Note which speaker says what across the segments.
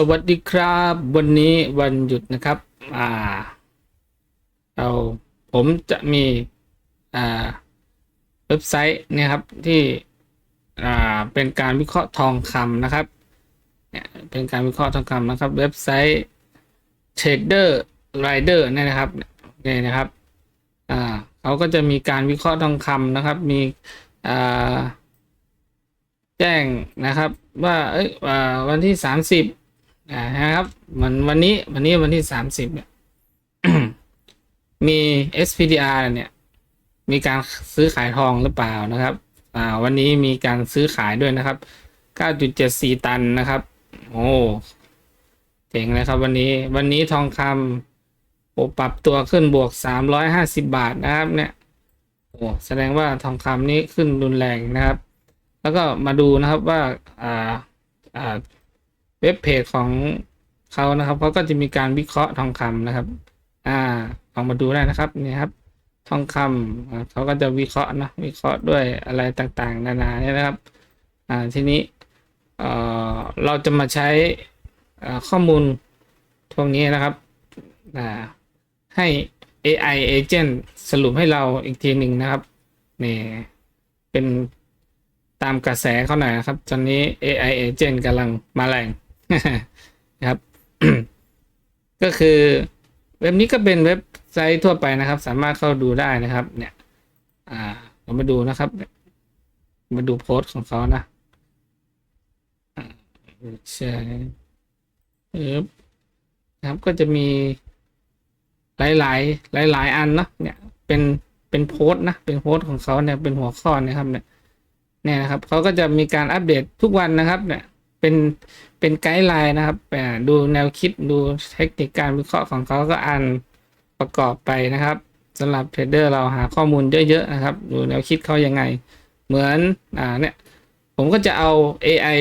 Speaker 1: สวัสดีครับ วันนี้วันหยุดนะครับ อ่าเราผมจะมี อ่า เว็บไซต์นะครับที่ อ่า เป็นการวิเคราะห์ทองคำนะครับ เนี่ย เป็นการวิเคราะห์ทองคำนะครับ เว็บไซต์ Trader Rider เนี่ยนะครับเนี่ยนะครับ อ่าเขาก็จะมีการวิเคราะห์ทองคำนะครับ มี อ่า แจ้งนะครับว่า เอ้ยวันที่สามสิบ นะครับวันวันนี้วันนี้วันที่สามสิบเนี่ยมี SPDR เนี่ย มีการซื้อขายทองหรือเปล่านะครับ อ่า วันนี้มีการซื้อขายด้วยนะครับ 9.74 ตันนะครับ โอ้เจ๋งเลยครับวันนี้ วันนี้ทองคำโอปรับตัวขึ้นบวก 350 บาทนะครับ เนี่ย โอ้แสดงว่าทองคำนี้ขึ้นรุนแรงนะครับ แล้วก็มาดูนะครับว่า อ่า อ่า เว็บเพจของเขานะครับเขาก็จะมีการวิเคราะห์ทองคำนะครับ อ่าลองมาดูได้นะครับนี่ครับ ทองคำเขาก็จะวิเคราะห์นะวิเคราะห์ด้วยอะไรต่างๆ นานาเนี่ยนะครับ อ่าทีนี้เอ่อเราจะมาใช้ข้อมูลพวกนี้นะครับอ่าให้ AI agent สรุปให้เราอีกทีหนึ่งนะครับนี่เป็นตามกระแสเขาหน่อยนะครับ ตอนนี้ AI agent กำลังมาแรง ครับ ก็คือเว็บนี้ก็เป็นเว็บไซต์ทั่วไปนะครับ สามารถเข้าดูได้นะครับ เนี่ย อ่าเรามาดูนะครับ มาดูโพสต์ของเขานะอ่าใช่เออครับก็จะมีหลายหลายหลายหลายๆอันเนาะเนี่ยเป็นเป็นโพสต์นะเป็นโพสต์ของเขาเนี่ยเป็นหัวข้อนะครับเนี่ยเนี่ยนะครับเขาก็จะมีการอัปเดตทุกวันนะครับ เนี่ย เป็น เป็นไกด์ไลน์นะครับดูแนวคิดดูเทคนิคการวิเคราะห์ของเขาก็อ่านประกอบไปนะครับสำหรับเทรดเดอร์เราหาข้อมูลเยอะๆนะครับ ดูแนวคิดเขายังไง เหมือนอ่าเนี่ยผมก็จะเอา AI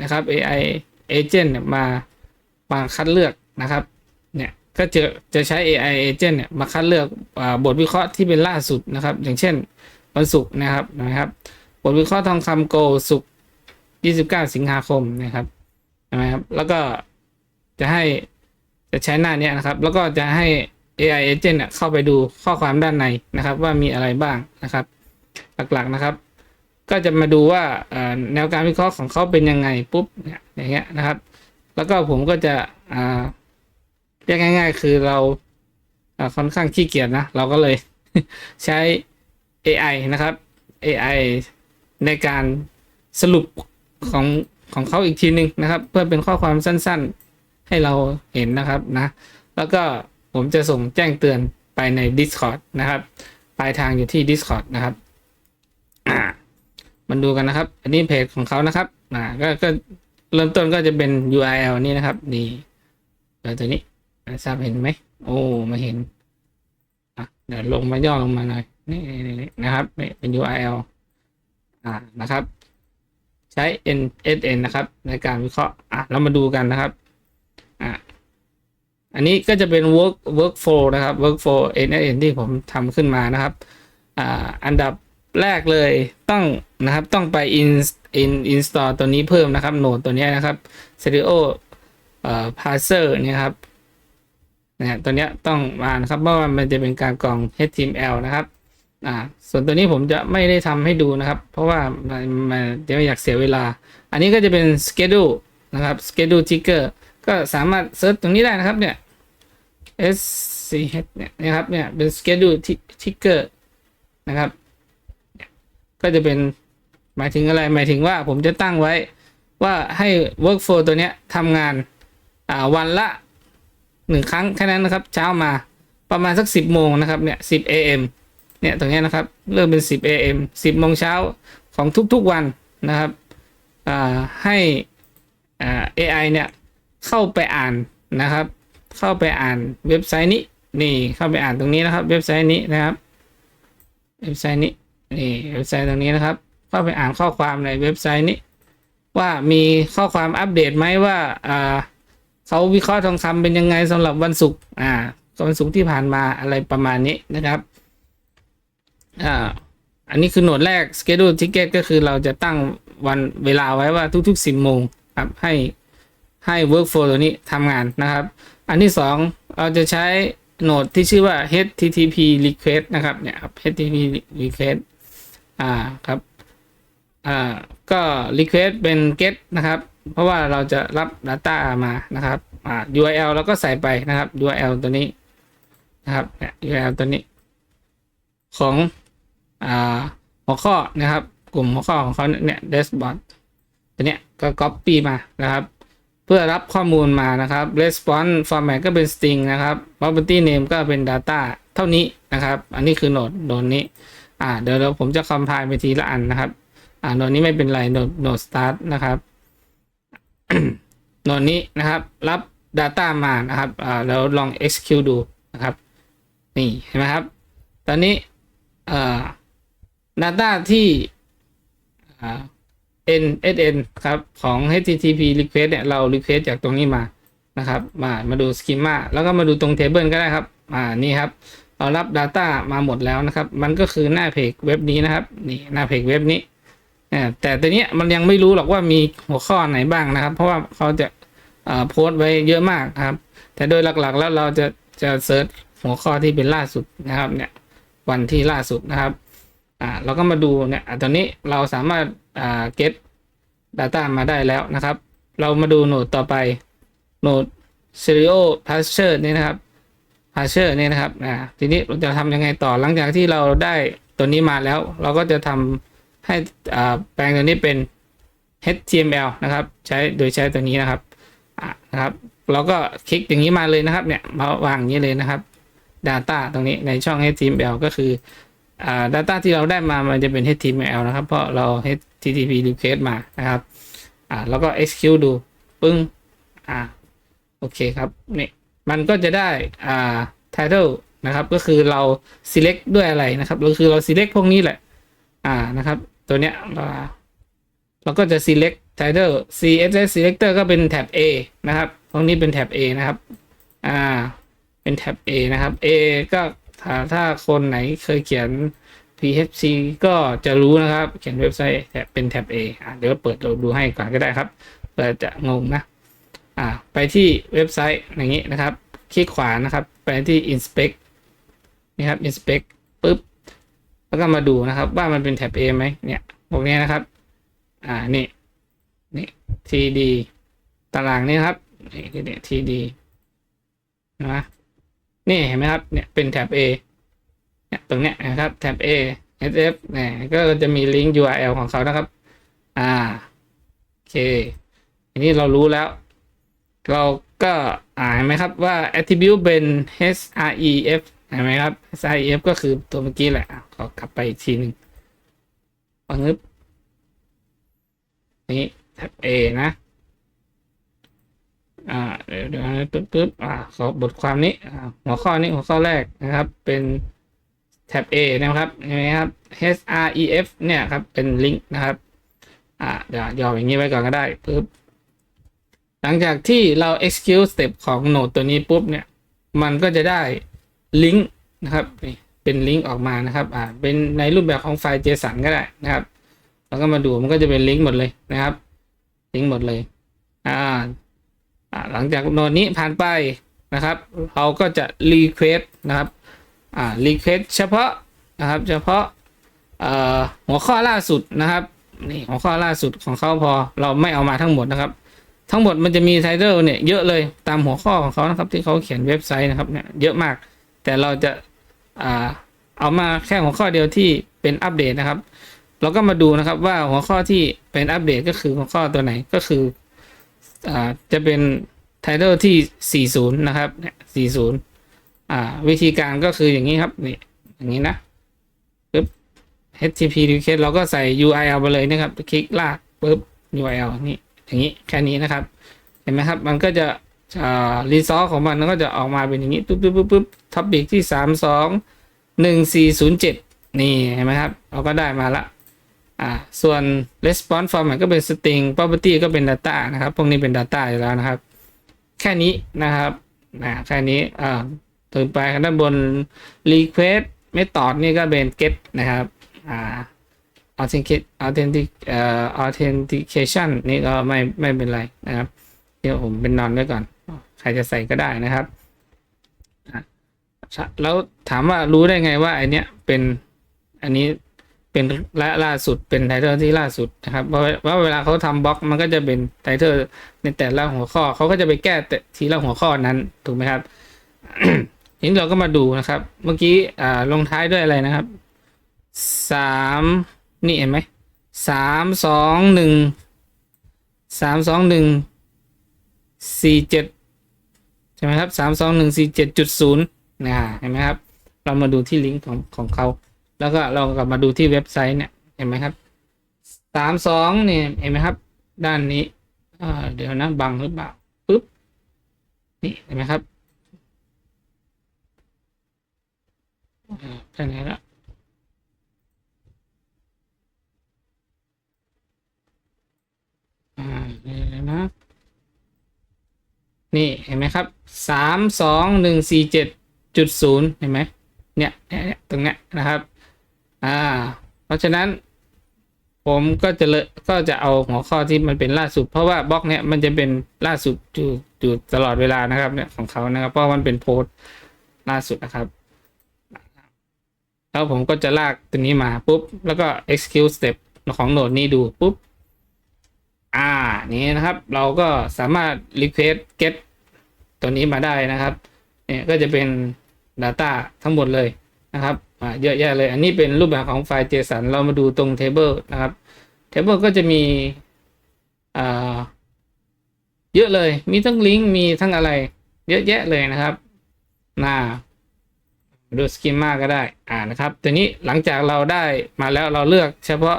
Speaker 1: นะครับ AI agent เนี่ยมามาคัดเลือกนะครับเนี่ยก็จะจะใช้ AI agent เนี่ยมาคัดเลือกอบทวิเคราะห์ที่เป็นล่าสุดนะครับ อย่างเช่นวันศุกร์นะครับนะครับ บทวิเคราะห์ทองคำโกลด์ศุกร์29 สิงหาคมนะครับ ช่ไหมครับ แล้วก็จะให้จะใช้หน้านี้นะครับ แล้วก็จะให้ AI agent เข้าไปดูข้อความด้านในนะครับ ว่ามีอะไรบ้างนะครับ หลักๆนะครับ ก็จะมาดูว่าแนวการวิเคราะห์ของเขาเป็นยังไงปุ๊บเนี่ยอย่างเงี้ยนะครับ แล้วก็ผมก็จะเรียกง่าย ๆ คือเราค่อนข้างขี้เกียจนะเราก็เลยใช้ AI นะครับ AI ในการสรุปของ ของเขาอีกทีหนึ่งนะครับ เพื่อเป็นข้อความสั้นๆ ให้เราเห็นนะครับนะแล้วก็ผมจะส่งแจ้งเตือนไปใน Discord นะครับ ปลายทางอยู่ที่ Discord นะครับอ่ามันดูกันนะครับ อันนี้เพจของเขานะครับอ่าก็ก็เริ่มต้นก็จะเป็น URL นี่นะครับ นี่แล้วตัวนี้ทราบเห็นไหมโอ้ม่เห็นอะเดี๋ยวลงมาย่อลงมาหน่อยนี่นะครับเป็น URL อ่านะครับ ใช้ NSN นะครับ ในการวิเคราะห์อะเรามาดูกันนะครับอะอันนี้ก็จะเป็น work workflow นะครับ workflow NSN ที่ผมทำขึ้นมานะครับอ่าอันดับแรกเลยต้องนะครับต้องไป in in install ตัวนี้เพิ่มนะครับโหนดตัวนี้นะครับ stereo เอ่อ parser เนี่ยครับนะฮะตัวนี้ต้องมานะครับเพราะว่ามันจะเป็นการกรอง HTML นะครับ อ่า ส่วนตัวนี้ผมจะไม่ได้ทำให้ดูนะครับ เพราะว่ามันมันจะไม่อยากเสียเวลา อันนี้ก็จะเป็น schedule นะครับ schedule trigger ก็สามารถเซิร์ชตรงนี้ได้นะครับเนี่ย S C H เนี่ยนะครับเนี่ยเป็น schedule trigger นะครับ ก็จะเป็นหมายถึงอะไรหมายถึงว่าผมจะตั้งไว้ว่าให้ workflow ตัวเนี้ยทำงานอ่าวันละหนึ่งครั้งแค่นั้นนะครับ เช้ามาประมาณสักสิบโมงนะครับเนี่ยสิบ AM เนี่ยตรงนี้นะครับเริ่มเป็นสิบ AM สิบโมงเช้าของทุกๆวันนะครับให้อ่า AI เนี่ยเข้าไปอ่านนะครับ เข้าไปอ่านเว็บไซต์นี้นี่เข้าไปอ่านตรงนี้นะครับ เว็บไซต์นี้นะครับเว็บไซต์นี้นี่เว็บไซต์ตรงนี้นะครับ เข้าไปอ่านข้อความในเว็บไซต์นี้ ว่ามีข้อความอัปเดตไหมว่าอ่าเขาวิเคราะห์ทองคำเป็นยังไงสำหรับวันศุกร์อ่าวันศุกร์ที่ผ่านมาอะไรประมาณนี้นะครับ อ่า อันนี้คือโหนดแรก schedule ticket ก็คือเราจะตั้งวันเวลาไว้ว่าทุกๆ 10โมงครับ ให้ให้ workflow ตัวนี้ทำงานนะครับ อันที่สองเราจะใช้โหนดที่ชื่อว่า http request นะครับเนี่ยครับ http request อ่าครับอ่าก็ request เป็น get นะครับ เพราะว่าเราจะรับ data มานะครับอ่า URL เราก็ใส่ไปนะครับ URL ตัวนี้นะครับเนี่ย URL ตัวนี้ของ หัวข้อนะครับ กลุ่มหัวข้อของเขาเนี่ย dashboard ตัวเนี้ยก็ copy มานะครับ เพื่อรับข้อมูลมานะครับ response format ก็เป็น string นะครับ property name ก็เป็น data เท่านี้นะครับ อันนี้คือโหนดโหนดนี้ อ่า เดี๋ยวเราผมจะ compile ไปทีละอันนะครับ อ่าโหนดนี้ไม่เป็นไรโหนดโหนด start นะครับโหนดนี้นะครับ รับ data มานะครับอ่าแล้วลอง execute ดูนะครับ นี่เห็นไหมครับ ตอนนี้อ่า data ที่ NSN ครับ ของ HTTP request เนี่ย เรา request จากตรงนี้มานะครับ มามาดู schema แล้วก็มาดูตรง table ก็ได้ครับ อ่านี่ครับเรารับ Data มาหมดแล้วนะครับ มันก็คือหน้าเพจเว็บนี้นะครับ นี่หน้าเพจเว็บนี้อ่าแต่ตัวเนี้ยมันยังไม่รู้หรอกว่ามีหัวข้อไหนบ้างนะครับ เพราะว่าเขาจะอ่าโพสต์ไว้เยอะมากครับ แต่โดยหลักๆแล้วเราจะจะเซิร์ชหัวข้อที่เป็นล่าสุดนะครับเนี่ยวันที่ล่าสุดนะครับ อ่าเราก็มาดูเนี่ยตอนนี้เราสามารถอ่า get data มาได้แล้วนะครับ เรามาดูโหนดต่อไปโหนด serial parser นี่นะครับ parser นี่นะครับอ่าทีนี้เราจะทำยังไงต่อหลังจากที่เราได้ตัวนี้มาแล้ว เราก็จะทำให้อ่าแปลงตัวนี้เป็น HTML นะครับใช้โดยใช้ตัวนี้นะครับอ่านะครับ เราก็คลิกอย่างนี้มาเลยนะครับเนี่ยมาวางอย่างนี้เลยนะครับ Data ตรงนี้ในช่อง HTML ก็คือ อ่า Data ที่เราได้มามันจะเป็น HTML นะครับ เพราะเรา HTTP request มานะครับ อ่า แล้วก็ execute ดู ปึ้ง อ่า โอเคครับ นี่ มันก็จะได้ อ่า title นะครับ ก็คือเรา select ด้วยอะไรนะครับ ก็คือเรา select พวกนี้แหละ อ่า นะครับ ตัวเนี้ยอ่าเราก็จะ select title css selector ก็เป็นแท็บ A นะครับ พวกนี้เป็นแท็บ A นะครับ อ่า เป็นแท็บ A นะครับ A ก็ ถ้าถ้าคนไหนเคยเขียน PHP ก็จะรู้นะครับ เขียนเว็บไซต์แท็บเป็นแท็บ A อะเดี๋ยวเปิดดูให้ก่อนก็ได้ครับเปิดจะงงนะอ่าไปที่เว็บไซต์อย่างนี้นะครับ คลิกขวานะครับ ไปที่ inspect นี่ครับ inspect ปุ๊บ แล้วก็มาดูนะครับ ว่ามันเป็นแท็บ A ไหมเนี่ยพวกนี้นะครับ อ่านี่นี่ TD ตารางนี่ครับนี่นี่ TD นะ นี่เห็นไหมครับเนี่ยเป็นแท็บ A เนี่ยตรงเนี้ยนะครับแท็บ A SF เนี่ยก็จะมีลิงก์ URL ของเขานะครับ อ่าโอเคทีนี้เรารู้แล้ว เราก็อ่านไหมครับว่า attribute เป็น href เห็นไหมครับ href ก็คือตัวเมื่อกี้แหละอะขอกลับไปอีกทีหนึ่งปังึบนี่แท็บ A นะ อ่าเดี๋ยวเดี๋ยวนะปึ๊บปึ๊บอ่าขอบทความนี้อ่าหัวข้อนี้หัวข้อแรกนะครับ เป็นแท็บ A นะครับเห็นไหมครับ href เนี่ยครับเป็นลิงก์นะครับอ่าเดี๋ยวย่ออย่างนี้ไว้ก่อนก็ได้ปึ๊บหลังจากที่เรา execute step ของโนดตัวนี้ปุ๊บเนี่ยมันก็จะได้ลิงก์นะครับนี่เป็นลิงก์ออกมานะครับอ่าเป็นในรูปแบบของไฟล์ JSON ก็ได้นะครับแล้วก็มาดูมันก็จะเป็นลิงก์หมดเลยนะครับลิงก์หมดเลยอ่าอ่า หลังจากโนดนี้ผ่านไปนะครับ เราก็จะ request นะครับอ่า request เฉพาะนะครับเฉพาะหัวข้อล่าสุดนะครับนี่หัวข้อล่าสุดของเขาพอเราไม่เอามาทั้งหมดนะครับ ทั้งหมดมันจะมีไทเทลเนี่ยเยอะเลยตามหัวข้อของเขานะครับที่เขาเขียนเว็บไซต์นะครับเนี่ยเยอะมาก แต่เราจะอาเอามาแค่หัวข้อเดียวที่เป็นอัปเดตนะครับ เราก็มาดูนะครับว่าหัวข้อที่เป็นอัปเดตก็คือหัวข้อตัวไหนก็คือ อ่าจะเป็นไทเทลที่ 40 นะครับเนี่ย40 อ่า วิธีการก็คืออย่างนี้ครับ นี่ อย่างนี้นะปึ๊บ HTTP request เราก็ใส่ URL ไปเลยนะครับ คลิกลากปึ๊บ URL นี่ อย่างนี้ แค่นี้นะครับ เห็นไหมครับ มันก็จะอ่ารีซอสของมันก็จะออกมาเป็นอย่างนี้ ปุ๊บปุ๊บปุ๊บปุ๊บท็อปิกที่สามสองหนึ่งสี่ศูนย์เจ็ดนี่ เห็นไหมครับ เราก็ได้มาละ อ่าส่วน response format ก็เป็น string property ก็เป็น data นะครับ พวกนี้เป็น data อยู่แล้วนะครับ แค่นี้นะครับนะแค่นี้อ่าถึงไปข้างด้านบน request method นี่ก็เป็น get นะครับอ่า authentic authentic เอ่อ authentication นี่ก็ไม่ไม่เป็นไรนะครับ เดี๋ยวผมเป็นนอนไว้ก่อน ใครจะใส่ก็ได้นะครับอะแล้วถามว่ารู้ได้ไงว่าไอเนี้ยเป็นอันนี้ เป็นละล่าสุดเป็นไทเทอร์ที่ล่าสุดนะครับเพราว่าเวลาเขาทำบล็อกมันก็จะเป็นไทเทอร์ในแต่ละหัวข้อเขาก็จะไปแก้แต่ทีละหัวข้อนั้นถูกไหมครับทีนี้เราก็มาดูนะครับ เมื่อกี้อ่าลงท้ายด้วยอะไรนะครับสามนี่เห็นไหมสามสองหนึ่งสามสองหนึ่งสี่เจ็ดใช่ไหมครับสามสองหนึ่งสี่เจ็ดจุดศูนย์นะเห็นไหมครับ เรามาดูที่ลิงก์ของของเขา แล้วก็เรากลับมาดูที่เว็บไซต์เนี่ยเห็นไหมครับสามสองเนี่ยเห็นไหมครับ ด้านนี้เดี๋ยวนะบังหรือเปล่าปึ๊บนี่เห็นไหมครับอ่าไปไหนละอ่าเดี๋ยวนะนี่เห็นไหมครับสามสองหนึ่งสี่เจ็ดจุดศูนย์เห็นไหมเนี่ยเนี่ยเนี่ยตรงเนี้ยนะครับ อ่า เพราะฉะนั้น ผมก็จะเลก็จะเอาหัวข้อที่มันเป็นล่าสุด เพราะว่าบล็อกเนี้ยมันจะเป็นล่าสุดอยู่อยู่ตลอดเวลานะครับเนี่ยของเขานะครับ เพราะมันเป็นโพสต์ล่าสุดนะครับ แล้วผมก็จะลากตัวนี้มาปุ๊บ แล้วก็ execute step ของโหนดนี้ดูปุ๊บ อ่า นี้นะครับ เราก็สามารถ request get ตัวนี้มาได้นะครับ เนี่ยก็จะเป็น data ทั้งหมดเลย นะครับอ่าเยอะแยะเลย อันนี้เป็นรูปแบบของไฟล์ JSON เรามาดูตรง table นะครับ table ก็จะมีอ่าเยอะเลย มีทั้งลิงก์ มีทั้งอะไร เยอะแยะเลยนะครับน่าดูสกิมมาก็ได้ อ่านะครับ ตัวนี้หลังจากเราได้มาแล้วเราเลือกเฉพาะ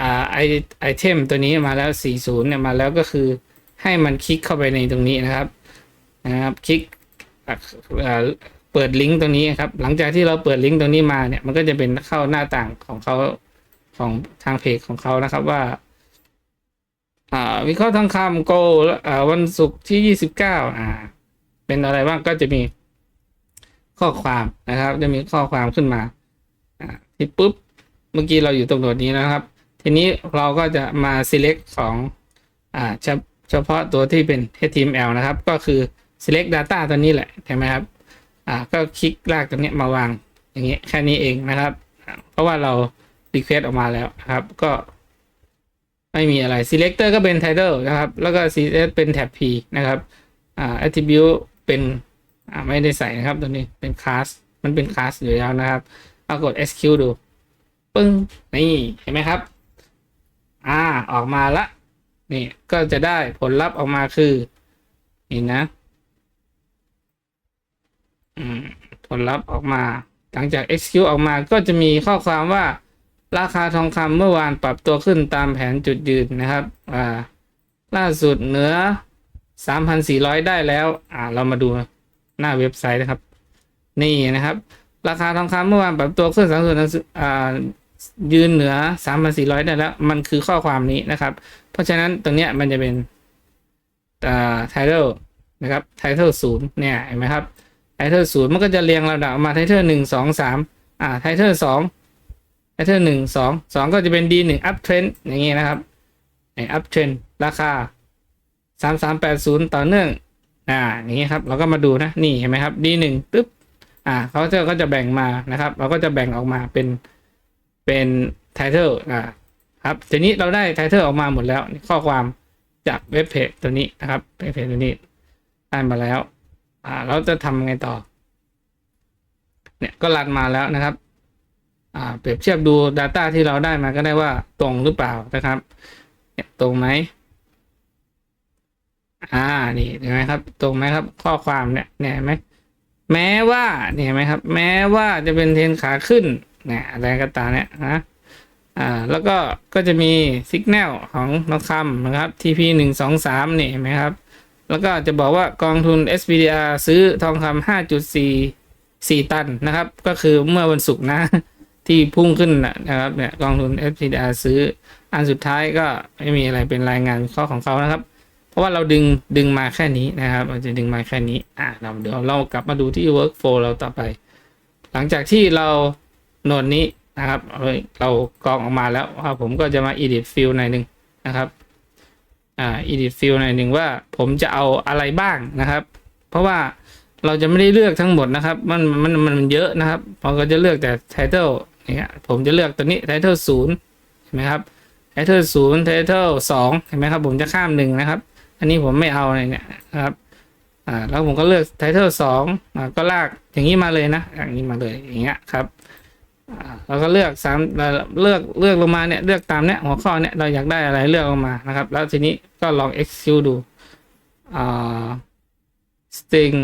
Speaker 1: อ่าไอไอเทมตัวนี้มาแล้ว 40เนี่ยมาแล้วก็คือให้มันคลิกเข้าไปในตรงนี้นะครับ นะครับ คลิก เปิดลิงก์ตรงนี้ครับ หลังจากที่เราเปิดลิงก์ตรงนี้มาเนี่ยมันก็จะเป็นเข้าหน้าต่างของเขาของทางเพจของเขานะครับว่าอ่าวิเคราะห์ทองคำโกวันศุกร์ที่ 29อ่า เป็นอะไรบ้างก็จะมีข้อความนะครับ จะมีข้อความขึ้นมาอ่าที่ปุ๊บ เมื่อกี้เราอยู่ตรงโหนดนี้นะครับ ทีนี้เราก็จะมา select ของอ่าเฉเฉพาะตัวที่เป็น HTML นะครับ ก็คือ select data ตัวนี้แหละใช่ไหมครับ อ่าก็คลิกลากตัวนี้มาวาง อย่างเงี้ยแค่นี้เองนะครับ เพราะว่าเรา request ออกมาแล้วครับ ก็ไม่มีอะไร selector ก็เป็น title นะครับ แล้วก็ cs เป็น tab p นะครับอ่า attribute เป็นอ่าไม่ได้ใส่นะครับตัวนี้เป็น class มันเป็น class อยู่แล้วนะครับเอากด sq ดูปึ้งนี่เห็นไหมครับ อ่าออกมาละนี่ก็จะได้ผลลัพธ์ออกมาคือนี่นะ อืม ผลลัพธ์ออกมา หลังจาก execute ออกมาก็จะมีข้อความว่าราคาทองคำเมื่อวานปรับตัวขึ้นตามแผนจุดยืนนะครับอ่าล่าสุดเหนือ 3,400 ได้แล้วอ่าเรามาดูหน้าเว็บไซต์นะครับ นี่นะครับ ราคาทองคำเมื่อวานปรับตัวขึ้นสามส่วนอ่ายืนเหนือ 3,400 ได้แล้ว มันคือข้อความนี้นะครับ เพราะฉะนั้นตรงเนี้ยมันจะเป็นอ่า title นะครับ title ศูนย์เนี่ยเห็นไหมครับ title ศูนย์มันก็จะเรียงลำดับออกมา title หนึ่งสองสามอ่า title สอง title หนึ่งสองสองก็จะเป็น D หนึ่ง up trend อย่างงี้นะครับไอ้ up trend ราคา3380ต่อเนื่องอ่าอย่างงี้ครับเราก็มาดูนะนี่เห็นไหมครับ D หนึ่งปึ๊บอ่าเขาจะก็จะแบ่งมานะครับ เราก็จะแบ่งออกมาเป็นเป็น title อ่าครับทีนี้เราได้ title ออกมาหมดแล้วข้อความจากเว็บเพจตัวนี้นะครับเว็บเพจตัวนี้ได้มาแล้ว อ่าเราจะทำไงต่อ เนี่ยก็รันมาแล้วนะครับ อ่าเปรียบเทียบดู Data ที่เราได้มาก็ได้ว่าตรงหรือเปล่านะครับ เนี่ยตรงไหมอ่านี่เห็นไหมครับ ตรงไหมครับ ข้อความเนี่ยเนี่ยเห็นไหมแม้ว่าเนี่ยไหมครับ แม้ว่าจะเป็นเทรนขาขึ้นเนี่ยอะไรก็ตามเนี่ยนะอ่าแล้วก็ก็จะมีสัญญาณของทองคำนะครับ TP หนึ่งสองสามนี่เห็นไหมครับ แล้วก็จะบอกว่ากองทุน SPDR ซื้อทองคำห้าจุดสี่สี่ตันนะครับ ก็คือเมื่อวันศุกร์นะ ที่พุ่งขึ้นนะครับเนี่ยกองทุน SPDR ซื้ออันสุดท้ายก็ไม่มีอะไรเป็นรายงานข้อของเขานะครับ เพราะว่าเราดึงดึงมาแค่นี้นะครับเราจะดึงมาแค่นี้อ่าเราเดี๋ยวเรากลับมาดูที่ workflow เราต่อไป หลังจากที่เราโหนดนี้นะครับเรากรองออกมาแล้วผมก็จะมา edit field หน่อยหนึ่งนะครับ อ่า edit field หน่อยหนึ่งว่าผมจะเอาอะไรบ้างนะครับ เพราะว่าเราจะไม่ได้เลือกทั้งหมดนะครับ มันมันมันเยอะนะครับผมก็จะเลือกแต่ title อย่างเงี้ยผมจะเลือกตัวนี้ title ศูนย์เห็นไหมครับ title ศูนย์ title สองเห็นไหมครับผมจะข้ามหนึ่งนะครับ อันนี้ผมไม่เอาเลยเนี่ยนะครับอ่าแล้วผมก็เลือก title สองอ่าก็ลากอย่างนี้มาเลยนะ อย่างนี้มาเลยอย่างเงี้ยครับ เราก็เลือกสามเอ่อเลือกเลือกลงมาเนี่ยเลือกตามเนี้ยหัวข้อเนี้ยเราอยากได้อะไรเลือกลงมานะครับ แล้วทีนี้ก็ลอง execute ดูอ่า string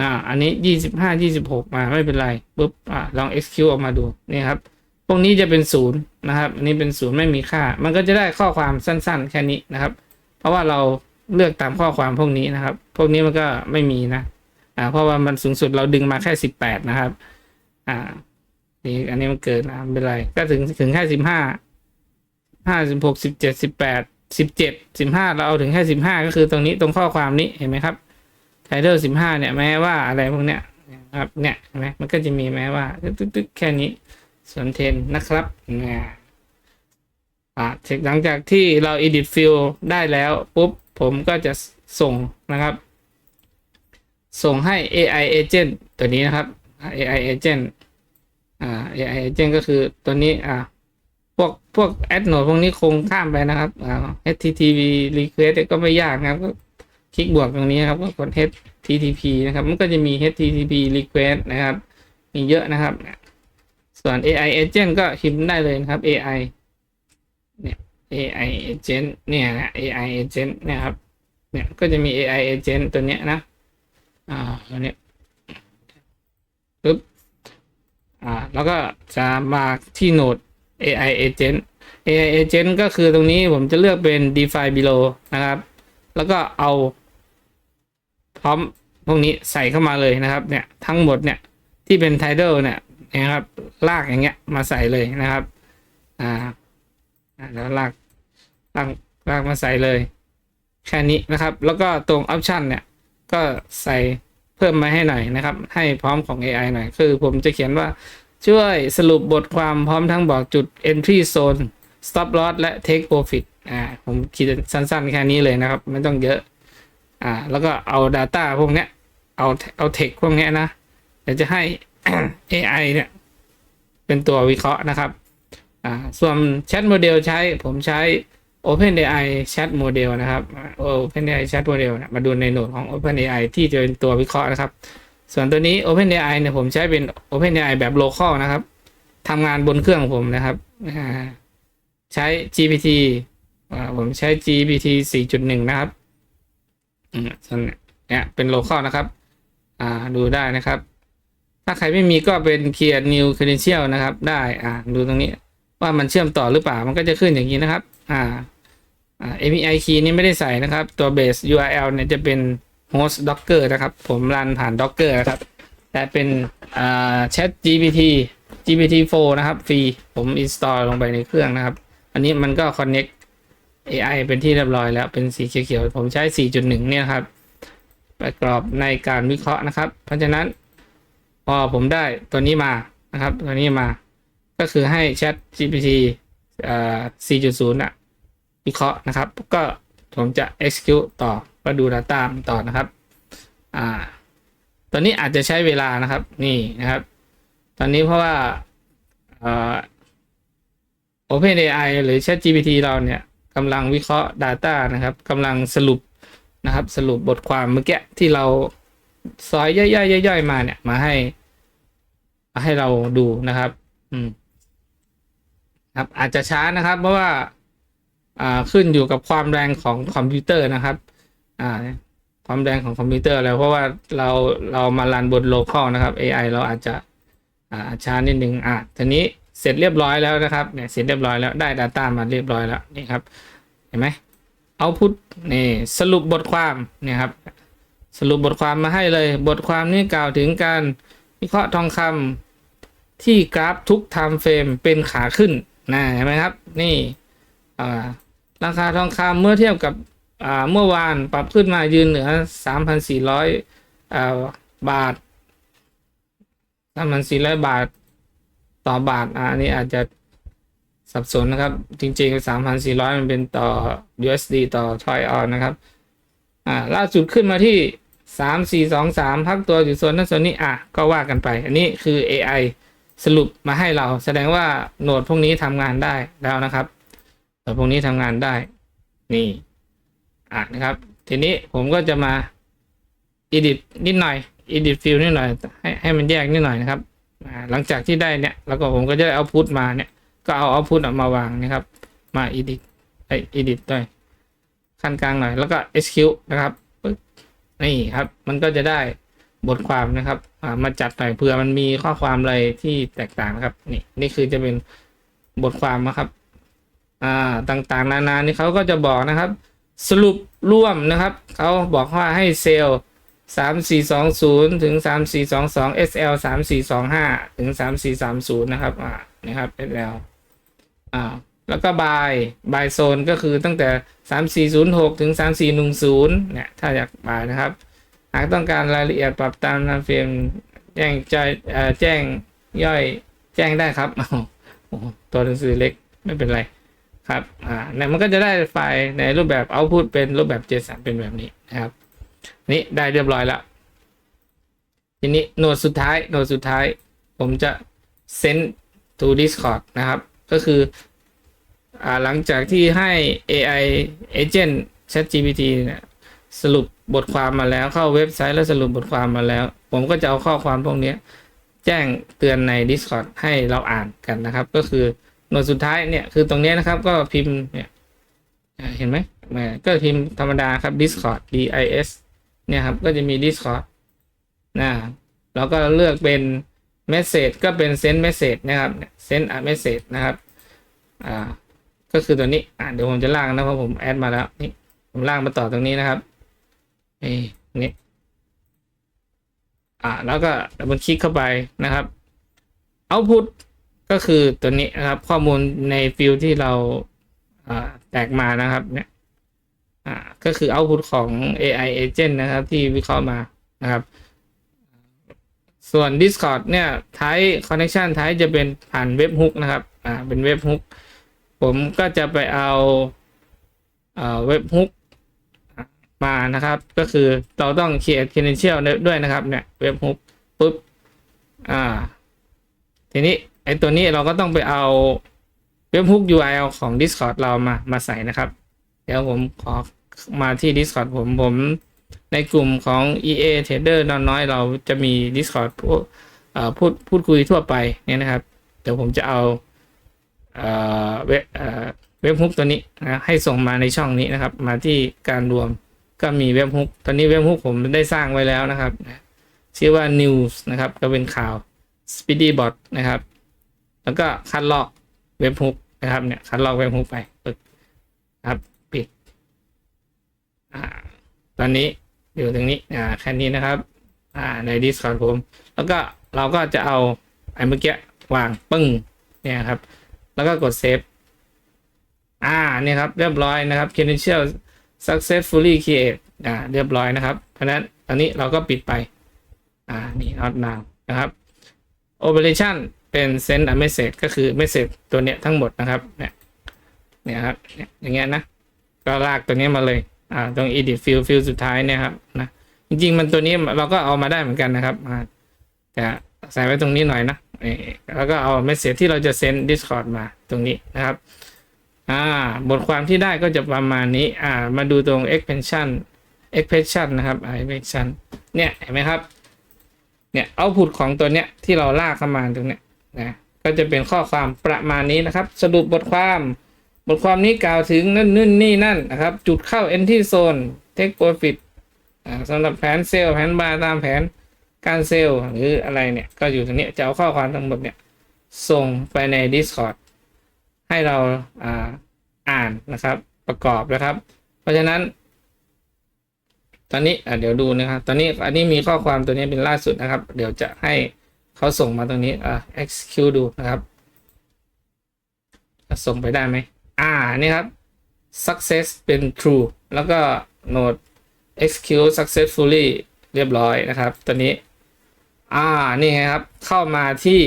Speaker 1: อ่าอันนี้ยี่สิบห้ายี่สิบหกมาไม่เป็นไรปุ๊บอ่าลอง execute ออกมาดูนี่ครับพวกนี้จะเป็นศูนย์นะครับ อันนี้เป็นศูนย์ไม่มีค่า มันก็จะได้ข้อความสั้นๆ แค่นี้นะครับ เพราะว่าเราเลือกตามข้อความพวกนี้นะครับ พวกนี้มันก็ไม่มีนะ อ่าเพราะว่ามันสูงสุดเราดึงมาแค่สิบแปดนะครับ อ่านี่อันนี้มันเกินนะไม่เป็นไร ก็ถึงถึงแค่สิบห้าห้าสิบหกสิบเจ็ดสิบแปดสิบเจ็ดสิบห้าเราเอาถึงแค่สิบห้าก็คือตรงนี้ตรงข้อความนี้เห็นไหมครับไทเทลสิบห้าเนี่ยแม้ว่าอะไรพวกเนี้ยนะครับเนี่ยเห็นไหมมันก็จะมีแม้ว่าตึ๊กๆแค่นี้ส่วนเทนนะครับนะอ่าหลังจากที่เรา edit field ได้แล้ว ปุ๊บ ผมก็จะส่งนะครับ ส่งให้ AI agent ตัวนี้นะครับ AI agent อ่า AI agent ก็คือตัวนี้อ่าพวกพวกแอดโนดพวกนี้คงข้ามไปนะครับอ่า HTTP request ก็ไม่ยากนะครับ ก็คลิกบวกตรงนี้ครับก็กด HTTP นะครับ มันก็จะมี HTTP request นะครับ มีเยอะนะครับ ส่วน AI agent ก็พิมพ์ได้เลยนะครับ AI เนี่ย AI agent เนี่ยนะ AI agent เนี่ยครับ เนี่ยก็จะมี AI agent ตัวเนี้ยนะ อ่าตัวเนี้ยปึ๊บอ่าแล้วก็จะมาที่โหนด AI agent AI agent ก็คือตรงนี้ผมจะเลือกเป็น define below นะครับ แล้วก็เอาพร้อมพวกนี้ใส่เข้ามาเลยนะครับ เนี่ยทั้งหมดเนี่ยที่เป็น title เนี่ยนะครับ ลากอย่างเงี้ยมาใส่เลยนะครับ อ่าอ่าแล้วลากลากลากมาใส่เลย แค่นี้นะครับ แล้วก็ตรง option เนี่ย ก็ใส่เพิ่มมาให้หน่อยนะครับ ให้พร้อมของ AI หน่อย คือผมจะเขียนว่าช่วยสรุปบทความพร้อมทั้งบอกจุด entry zone stop loss และ take profit อ่าผมขีดสั้นๆ แค่นี้เลยนะครับ ไม่ต้องเยอะ อ่า แล้วก็เอา Data พวกเนี้ย เอาเอา text พวกเนี้ยนะเดี๋ยวจะให้ AI เนี่ย เป็นตัววิเคราะห์นะครับ อ่า ส่วน Chat Model ใช้ผมใช้ OpenAI Chat Model นะครับ OpenAI Chat Model มาดูในโหนดของ OpenAI ที่จะเป็นตัววิเคราะห์นะครับ ส่วนตัวนี้ OpenAI เนี่ยผมใช้เป็น OpenAI แบบ local นะครับทำงานบนเครื่องผมนะครับใช้ GPT ผมใช้ GPT 4.1 นะครับอืมส่วนเนี่ยเป็น local นะครับอ่าดูได้นะครับ ถ้าใครไม่มีก็เป็น create new credential นะครับ ได้อ่าดูตรงนี้ว่ามันเชื่อมต่อหรือเปล่ามันก็จะขึ้นอย่างนี้นะครับ อ่า API key นี้ไม่ได้ใส่นะครับ ตัว base URL เนี่ยจะเป็น host docker นะครับ ผมรันผ่าน docker นะครับ แต่เป็นอ่า chat GPT GPT-4 นะครับฟรีผม install ลงไปในเครื่องนะครับ อันนี้มันก็ connect AI เป็นที่เรียบร้อยแล้วเป็นสีเขียวๆ ผมใช้ 4.1 เนี่ยครับ ประกอบในการวิเคราะห์นะครับ เพราะฉะนั้น พอผมได้ตัวนี้มานะครับ ตัวนี้มา ก็คือให้ Chat GPT อ่า4.0 อะ วิเคราะห์นะครับ ก็ผมจะ execute ต่อก็ดู Data มันต่อนะครับอ่าตอนนี้อาจจะใช้เวลานะครับนี่นะครับ ตอนนี้เพราะว่าเอ่อ OpenAI หรือ ChatGPT เราเนี่ยกำลังวิเคราะห์ Data นะครับกำลังสรุปนะครับ สรุปบทความเมื่อกี้ที่เราซอยย่อยๆย่อยๆมาเนี่ยมาให้ มาให้เราดูนะครับ อืมครับอาจจะช้านะครับ เพราะว่า อ่าขึ้นอยู่กับความแรงของคอมพิวเตอร์นะครับอ่าความแรงของคอมพิวเตอร์แล้วเพราะว่าเราเรามารันบนโลคอลนะครับ AI เราอาจจะอ่าช้านิดนึงอะทีนี้เสร็จเรียบร้อยแล้วนะครับเนี่ยเสร็จเรียบร้อยแล้วได้ Data มาเรียบร้อยแล้วนี่ครับเห็นไหมเอาพุทนี่สรุปบทความเนี่ยครับสรุปบทความมาให้เลย บทความนี้กล่าวถึงการวิเคราะห์ทองคำที่กราฟทุก time frame เป็นขาขึ้นนะเห็นไหมครับ นี่อ่า ราคาทองคำเมื่อเทียบกับเมื่อวานปรับขึ้นมายืนเหนือ 3,400อบาท 3,400 บาทต่อบาทอันนี้อาจจะสับสนนะครับ จริงๆ 3,400 มันเป็นต่อ USD ต่อ Troy on นะครับล่าสุดขึ้นมาที่ 3423 พักตัวอยู่โซนนั้นโซนนี้อะก็ว่ากันไป อันนี้คือ AI สรุปมาให้เรา แสดงว่าโหนดพวกนี้ทำงานได้แล้วนะครับ โหนดพวกนี้ทำงานได้ นี่อะนะครับ ทีนี้ผมก็จะมา edit นิดหน่อย edit field นิดหน่อย ให้ให้มันแยกนิดหน่อยนะครับหลังจากที่ได้เนี่ย แล้วก็ผมก็จะเอาพุทมาเนี่ย ก็เอาเอาพุทมาวางนะครับ มา edit ไอ edit ด้วยขั้นกลางหน่อย แล้วก็ execute นะครับปึ๊บนี่ครับ มันก็จะได้บทความนะครับมาจัดหน่อยเผื่อมันมีข้อความอะไรที่แตกต่างนะครับ นี่นี่คือจะเป็นบทความนะครับ อ่าต่างๆ นานานี่เขาก็จะบอกนะครับ สรุปร่วมนะครับเขาบอกว่าให้เซลล์สามสี่สองศูนย์ถึงสามสี่สองสอง SL สามสี่สองห้าถึงสามสี่สามศูนย์นะครับอ่านะครับ SL อ่าแล้วก็บายบายโซนก็คือตั้งแต่สามสี่ศูนย์หกถึงสามสี่หนึ่งศูนย์เนี่ย ถ้าอยากบายนะครับ หากต้องการรายละเอียดปรับตามนามเฟรมแจ้งจอ่อแจ้งย่อยแจ้งได้ครับอ้าวโอ้โหตัวหนังสือเล็กไม่เป็นไร ครับอ่าเนี่ยมันก็จะได้ไฟล์ในรูปแบบ output เป็นรูปแบบ JSON เป็นแบบนี้นะครับ นี่ได้เรียบร้อยแล้ว ทีนี้โหนดสุดท้ายโหนดสุดท้าย ผมจะ send to Discord นะครับ ก็คืออ่าหลังจากที่ให้ AI agent ChatGPT เนี่ยสรุปบทความมาแล้วเข้าเว็บไซต์แล้วสรุปบทความมาแล้ว ผมก็จะเอาข้อความพวกนี้ แจ้งเตือนใน Discord ให้เราอ่านกันนะครับ ก็คือ หนดสุดท้ายเนี่ยคือตรงนี้นะครับก็พิมพ์เนี่ยเห็นไหมก็พิมพ์ธรรมดาครับ Discord D I S เนี่ยครับก็จะมี Discord นะแล้วก็เลือกเป็น Message ก็เป็น Send Message นะครับ Send a Message นะครับอ่าก็คือตัวนี้อ่าเดี๋ยวผมจะล่างนะเพราะผมแอดมาแล้วนี่ผมล่างมาต่อตรงนี้นะครับนี่นี่อ่าแล้วก็ดับเบิลคลิกเข้าไปนะครับ Output ก็คือตัวนี้นะครับ ข้อมูลในฟิลที่เราแตกมานะครับ เนี่ยก็คือ output ของ AI agent นะครับ ที่วิเคราะห์มานะครับ ส่วน Discord เนี่ย type connection type จะเป็นผ่านเว็บฮุกนะครับ อ่าเป็นเว็บฮุกผมก็จะไปเอาเอ่อเว็บฮุกมานะครับ ก็คือเราต้อง create credential ด้วยนะครับ เนี่ยเว็บฮุกปุ๊บอ่าทีนี้ ไอตัวนี้เราก็ต้องไปเอาเว็บฮุก URL ของ Discord เรามามาใส่นะครับ เดี๋ยวผมขอมาที่ Discord ผมผมในกลุ่มของ EA Trader นอนน้อยเราจะมี Discord พูดพูดพูดคุยทั่วไปเนี่ยนะครับ เดี๋ยวผมจะเอาเว็บเว็บฮุกตัวนี้นะให้ส่งมาในช่องนี้นะครับ มาที่การรวมก็มีเว็บฮุกตอนนี้เว็บฮุกผมได้สร้างไว้แล้วนะครับชื่อว่า news นะครับ ก็เป็นข่าว speedy bot นะครับ แล้วก็คัดลอกเว็บฮุกนะครับเนี่ยคัดลอกเว็บฮุกไปปึ๊บครับปิดอ่าตอนนี้อยู่ตรงนี้อ่าแค่นี้นะครับอ่าใน Discord ผม แล้วก็เราก็จะเอาไอ้เมื่อกี้วางปึ้งเนี่ยครับ แล้วก็กดเซฟอ่าเนี่ยครับเรียบร้อยนะครับ credential successfully create อ่าเรียบร้อยนะครับ เพราะฉะนั้นตอนนี้เราก็ปิดไปอ่านี่ not now นะครับ operation เป็น send a message ก็คือ message ตัวเนี้ยทั้งหมดนะครับ เนี่ยเนี่ยครับเนี่ยอย่างเงี้ยนะ ก็ลากตัวนี้มาเลย อ่า ตรง edit field field สุดท้ายเนี่ยครับนะ จริงๆมันตัวนี้เราก็เอามาได้เหมือนกันนะครับอ่าแต่ใส่ไว้ตรงนี้หน่อยนะนี่แล้วก็เอา message ที่เราจะ send discord มาตรงนี้นะครับอ่าบทความที่ได้ก็จะประมาณนี้ อ่า มาดูตรง expansion expression นะครับอ่า expression เนี่ย เห็นไหมครับ เนี่ย เอาพุทของตัวเนี้ยที่เราลากเข้ามาตรงเนี้ย นะก็จะเป็นข้อความประมาณนี้นะครับ สรุปบทความ บทความนี้กล่าวถึงนั่นนู่นนี่นั่นนะครับ จุดเข้า entry zone take profit สำหรับแผนเซลล์แผนบาร์ตามแผนการเซลล์หรืออะไรเนี่ยก็อยู่ตรงนี้จะเอาข้อความทั้งหมดเนี่ยส่งไปใน Discord ให้เราอ่าอ่านนะครับประกอบนะครับ เพราะฉะนั้น ตอนนี้เดี๋ยวดูนะครับ ตอนนี้อันนี้มีข้อความตัวนี้เป็นล่าสุดนะครับ เดี๋ยวจะให้ เขาส่งมาตรงนี้อ่า execute ดูนะครับ ส่งไปได้ไหมอ่านี่ครับ success เป็น true แล้วก็ node execute successfully เรียบร้อยนะครับตัวนี้ อ่า นี่ครับ เข้ามาที่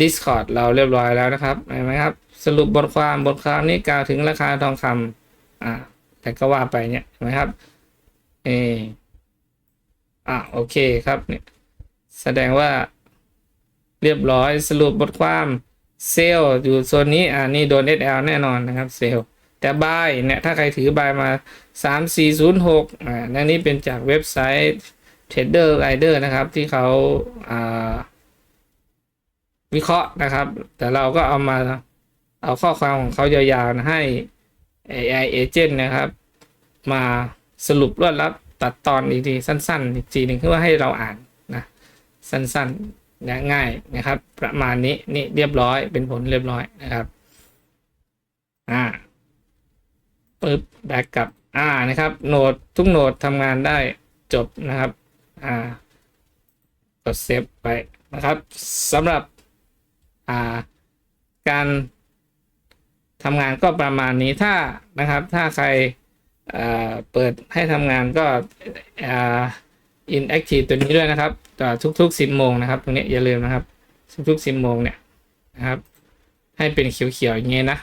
Speaker 1: Discord เราเรียบร้อยแล้วนะครับเห็นไหมครับ สรุปบทความบทความนี้กล่าวถึงราคาทองคำอ่า แต่ก็ว่าไปเนี่ยเห็นไหมครับเอออะโอเคครับเนี่ยแสดงว่า เรียบร้อยสรุปบทความเซลล์อยู่โซนนี้อ่านี่โดน SL แน่นอนนะครับเซลล์แต่บายเนี่ยถ้าใครถือบายมา 3406อ่านั่นนี้เป็นจากเว็บไซต์ Trader Rider นะครับ ที่เขาอ่าวิเคราะห์นะครับ แต่เราก็เอามาเอาข้อความของเขายาวๆนะให้ AI agent นะครับ มาสรุปรวดลัดตัดตอนอีกทีสั้นๆ อีกทีหนึ่งเพื่อให้เราอ่านนะสั้นๆ และง่ายนะครับ ประมาณนี้นี่เรียบร้อยเป็นผลเรียบร้อยนะครับอ่าปึ๊บแบกกลับอ่านะครับโหนดทุกโหนดทำงานได้จบนะครับอ่ากดเซฟไปนะครับสำหรับอ่าการทำงานก็ประมาณนี้ถ้านะครับถ้าใครเปิดให้ทำงานก็อ่า inactive ตัวนี้ด้วยนะครับต่อทุกๆสิบโมงนะครับ ตรงนี้อย่าลืมนะครับ ทุกๆสิบโมงเนี่ยนะครับ ให้เป็นเขียวๆอย่างนี้นะ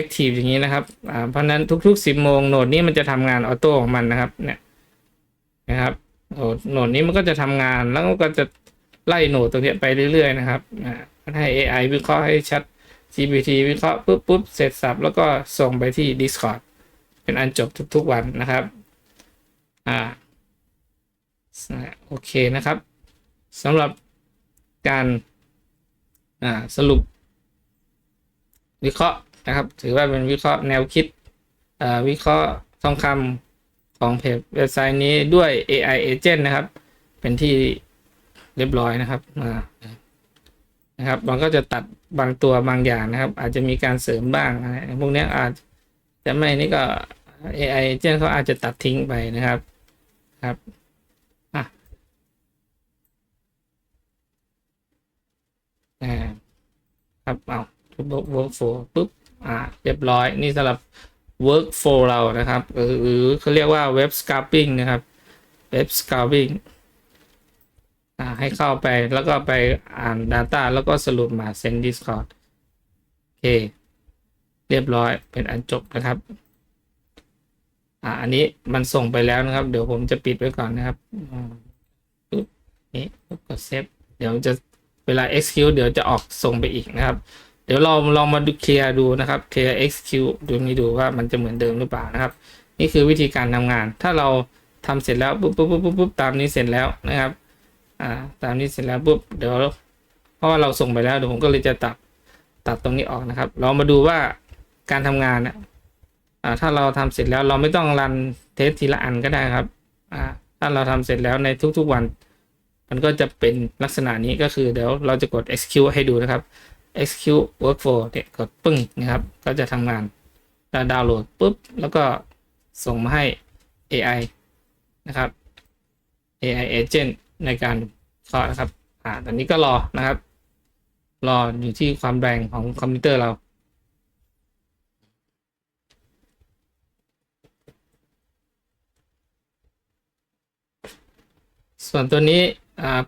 Speaker 1: active อย่างนี้นะครับเพราะนั้นทุกๆสิบโมงโหนดนี้มันจะทำงานออโต้ของมันนะครับ เนี่ยนะครับโหนดนี้มันก็จะทำงานแล้วก็จะไล่โหนดตรงนี้ไปเรื่อยๆนะครับให้ AI วิเคราะห์ให้ชัด GPT วิเคราะห์ปุ๊บปุ๊บเสร็จสับแล้วก็ส่งไปที่ Discord เป็นอันจบทุกๆวันนะครับ อ่า โอเคนะครับสำหรับการสรุป วิเคราะห์นะครับ ถือว่าเป็นวิเคราะห์แนวคิดวิเคราะห์ทองคำของเพจเว็บไซต์นี้ด้วย AI agent นะครับ เป็นที่เรียบร้อยนะครับมานะครับ มันก็จะตัดบางตัวบางอย่างนะครับ อาจจะมีการเสริมบ้างนะพวกนี้อาจจะไม่นี่ก็ AI เจนเขาอาจจะตัดทิ้งไปนะครับครับอะอ่า ครับเอาทุบ workflow ปุ๊บอ่าเรียบร้อยนี่สำหรับ workflow เรานะครับหรือเขาเรียกว่า web scraping นะครับ web scraping อ่าให้เข้าไปแล้วก็ไปอ่าน Data แล้วก็สรุปมาเซ็น Discord โอเค เรียบร้อยเป็นอันจบนะครับอ่าอันนี้มันส่งไปแล้วนะครับ เดี๋ยวผมจะปิดไว้ก่อนนะครับปึ๊บนี่ปึ๊บกดเซฟเดี๋ยวจะ เวลา execute เดี๋ยวจะออกส่งไปอีกนะครับ เดี๋ยวเราลองมาดูเคลียร์ดูนะครับเคลียร์ execute ดูนี้ดูว่ามันจะเหมือนเดิมหรือเปล่านะครับ นี่คือวิธีการทำงาน ถ้าเราทำเสร็จแล้วปุ๊บปุ๊บปุ๊บปุ๊บตามนี้เสร็จแล้วนะครับอ่าตามนี้เสร็จแล้วปุ๊บเดี๋ยวเพราะว่าเราส่งไปแล้วเดี๋ยวผมก็เลยจะตัดตัดตรงนี้ออกนะครับ เรามาดูว่าการทำงานนะอ่าถ้าเราทำเสร็จแล้วเราไม่ต้องรันเทสทีละอันก็ได้ครับอ่าถ้าเราทำเสร็จแล้วในทุกๆวัน มันก็จะเป็นลักษณะนี้ก็คือเดี๋ยวเราจะกด execute ให้ดูนะครับ execute workflow เนี่ยกดปึ้งนะครับ ก็จะทำงานแล้วดาวน์โหลดปุ๊บ แล้วก็ส่งมาให้ AI นะครับ AI agent ในการเคาะนะครับ อ่า ตอนนี้ก็รอนะครับ รออยู่ที่ความแรงของคอมพิวเตอร์เรา ส่วนตัวนี้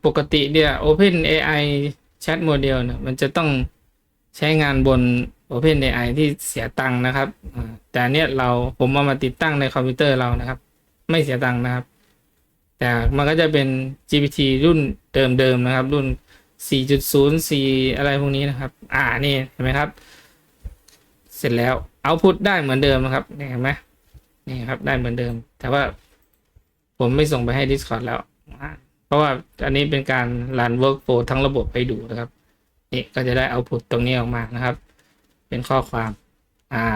Speaker 1: ปกติเนี่ย Open AI Chat Model เนี่ยมันจะต้องใช้งานบน Open AI ที่เสียตังค์นะครับ แต่เนี้ยเราผมเอามาติดตั้งในคอมพิวเตอร์เรานะครับ ไม่เสียตังค์นะครับ แต่มันก็จะเป็น GPT รุ่นเดิมๆนะครับ รุ่น 4.0 4 อะไรพวกนี้นะครับ อ่านี่เห็นไหมครับ เสร็จแล้วเอาพุทได้เหมือนเดิมนะครับเห็นไหมนี่ครับได้เหมือนเดิม แต่ว่าผมไม่ส่งไปให้ Discord แล้ว เพราะว่าอันนี้เป็นการรัน workflow ทั้งระบบไปดูนะครับนี่ก็จะได้เอาพุทตรงนี้ออกมานะครับ เป็นข้อความอ่า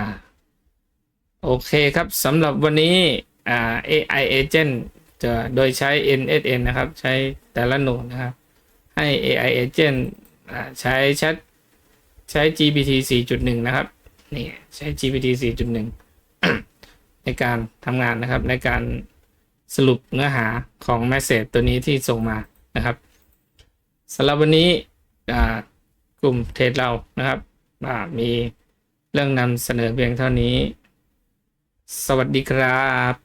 Speaker 1: โอเคครับสำหรับวันนี้อ่า AI agent จะโดยใช้ NSN นะครับ ใช้แต่ละโหนดนะครับ ให้ AI agent ใช้แชทใช้ GPT 4.1 นะครับนี่ใช้ GPT 4.1 ในการทำงานนะครับในการ สรุปเนื้อหาของ Message ตัวนี้ที่ส่งมานะครับสำหรับวันนี้กลุ่มเทรดเรานะครับมีเรื่องนำเสนอเพียงเท่านี้ สวัสดีครับ